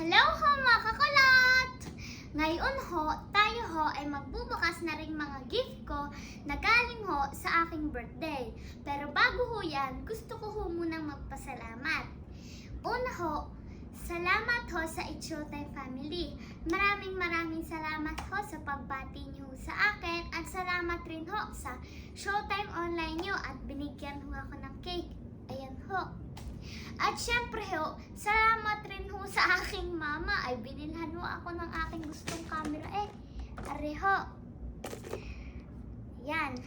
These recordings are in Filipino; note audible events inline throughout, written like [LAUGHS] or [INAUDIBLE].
Hello ho mga kakulot! Ngayon ho, tayo ho ay magbubukas na rin mga gift ko na galing ho sa aking birthday. Pero bago ho yan, gusto ko ho munang magpasalamat. Una ho, salamat ho sa Showtime family. Maraming maraming salamat ho sa pagbati niyo sa akin at salamat rin ho sa Showtime online niyo at binigyan ho ako ng cake. Ayan ho. At syempre ho, salamat rin ho sa aking mama ay binilhan ho ako ng aking gustong camera eh. Are ho. Yan.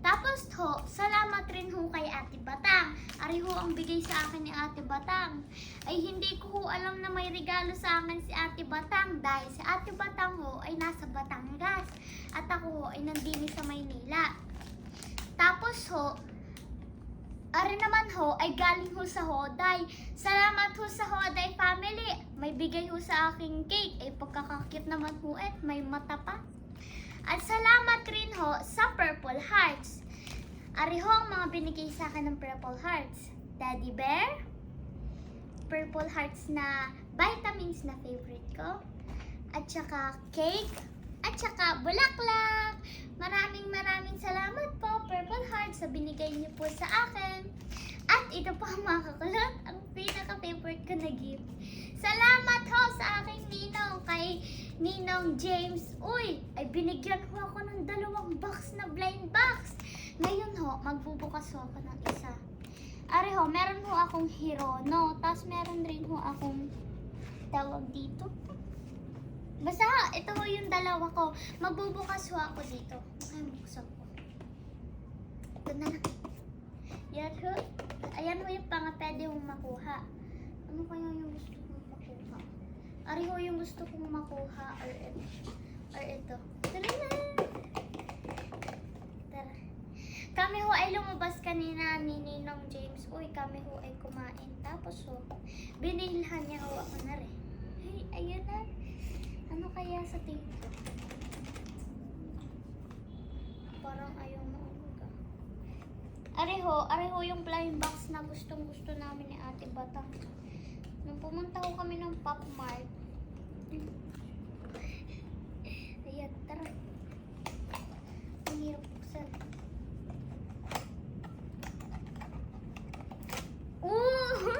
Tapos ho, salamat rin ho kay Ate Batang. Ari ho ang bigay sa akin ni Ate Batang. Ay hindi ko ho alam na may regalo sa akin si Ate Batang dahil si Ate Batang ho ay nasa Batangas at ako ho ay nandini sa Maynila. Tapos ho, Ari naman ho ay galing ho sa Hoday. Salamat ho sa Hoday family. May bigay ho sa aking cake. Ay pagkakakit naman ho at may mata pa. At salamat rin ho sa Purple Hearts. Ari ho ang mga binigay sa akin ng Purple Hearts. Daddy Bear, Purple Hearts na vitamins na favorite ko. At saka cake. At saka bulaklak. Maraming maraming salamat po, Purple Hearts, sa binigay niyo po sa akin. At ito po [LAUGHS] mga kakulot, ang pinaka-favorite ko na gift. Salamat ho sa aking ninong kay Ninong James. Uy, ay binigyan ho ako ng dalawang box na blind box. Ngayon ho, magbubukas ho ako ng isa. Ari ho, meron ho akong Hirono. Tapos meron rin ho akong tawag dito. Basta ito yung dalawa ko. Magbubukas ho ako dito. Okay, buksan ko. Ito na lang. Yan ho. Ayan ho yung pang pwede mong makuha. Ano kaya yung gusto kong makuha? Ari ho yung gusto kong makuha or. Or ito. Tara na! Tara. Kami ho ay lumabas kanina ni Ninong James. Uy, kami ho ay kumain. Tapos ho, binilhan niya ho ako na rin. Na. Ano kaya sa ko? Parang ayaw na umaga. Areho, areho yung blind box na gustong gusto namin ni Ate Batang. Nung pumunta ko kami ng Pop Mart. [LAUGHS] Ayan, tara. Ang hirap buksan. Ooh!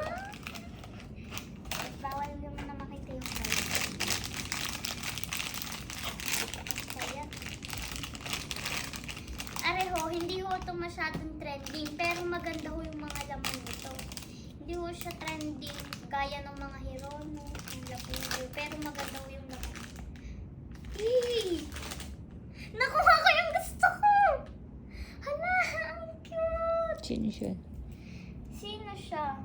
Bawal naman na makita yung price. Kaya. Areho, hindi ho ito masyadong trending, pero maganda ho yung mga laman nito. Hindi ho siya trending gaya ng mga Hirono, ang Lapido, pero maganda ho yung laman. Eee! Nakuha ko yung gusto ko! Hala, ang cute! Sino siya? Sino siya?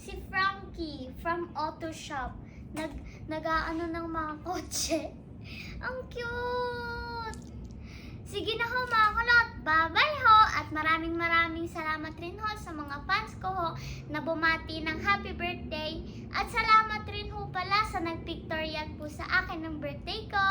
Si Frankie from Auto Shop. Nag nag-aano ng mga kotse. Ang cute! Sige na ho mga kulot. Bye-bye ho! At maraming maraming salamat rin ho sa mga fans ko ho na bumati ng happy birthday. At salamat rin ho pala sa nagpictorial po sa akin ng birthday ko.